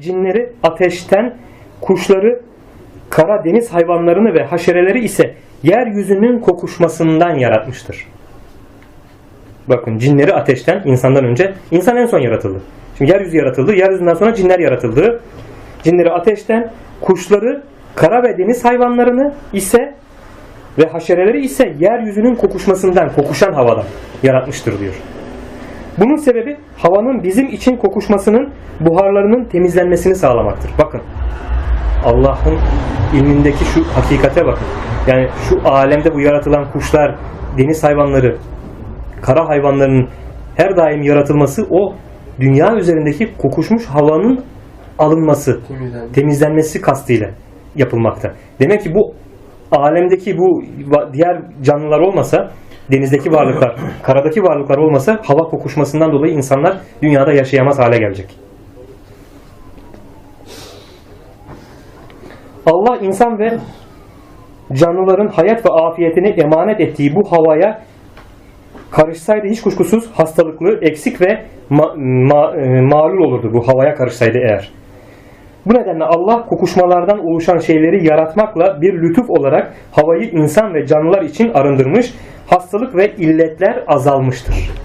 Cinleri ateşten, kuşları, kara deniz hayvanlarını ve haşereleri ise yeryüzünün kokuşmasından yaratmıştır. Bakın cinleri ateşten, insandan önce, insan en son yaratıldı. Şimdi yeryüzü yaratıldı, yeryüzünden sonra cinler yaratıldı. Cinleri ateşten, kuşları, kara ve deniz hayvanlarını ise ve haşereleri ise yeryüzünün kokuşmasından, kokuşan havadan yaratmıştır diyor. Bunun sebebi havanın bizim için kokuşmasının buharlarının temizlenmesini sağlamaktır. Bakın Allah'ın ilmindeki şu hakikate bakın. Yani şu alemde bu yaratılan kuşlar, deniz hayvanları, kara hayvanların her daim yaratılması o dünya üzerindeki kokuşmuş havanın alınması, Temizlendi. temizlenmesi kastıyla yapılmakta. Demek ki bu alemdeki bu diğer canlılar olmasa, denizdeki varlıklar, karadaki varlıklar olmasa hava kokuşmasından dolayı insanlar dünyada yaşayamaz hale gelecek. Allah insan ve canlıların hayat ve afiyetini emanet ettiği bu havaya karışsaydı hiç kuşkusuz hastalıklı, eksik ve ma- ma- e, malul olurdu bu havaya karışsaydı eğer. Bu nedenle Allah kokuşmalardan oluşan şeyleri yaratmakla bir lütuf olarak havayı insan ve canlılar için arındırmış, hastalık ve illetler azalmıştır.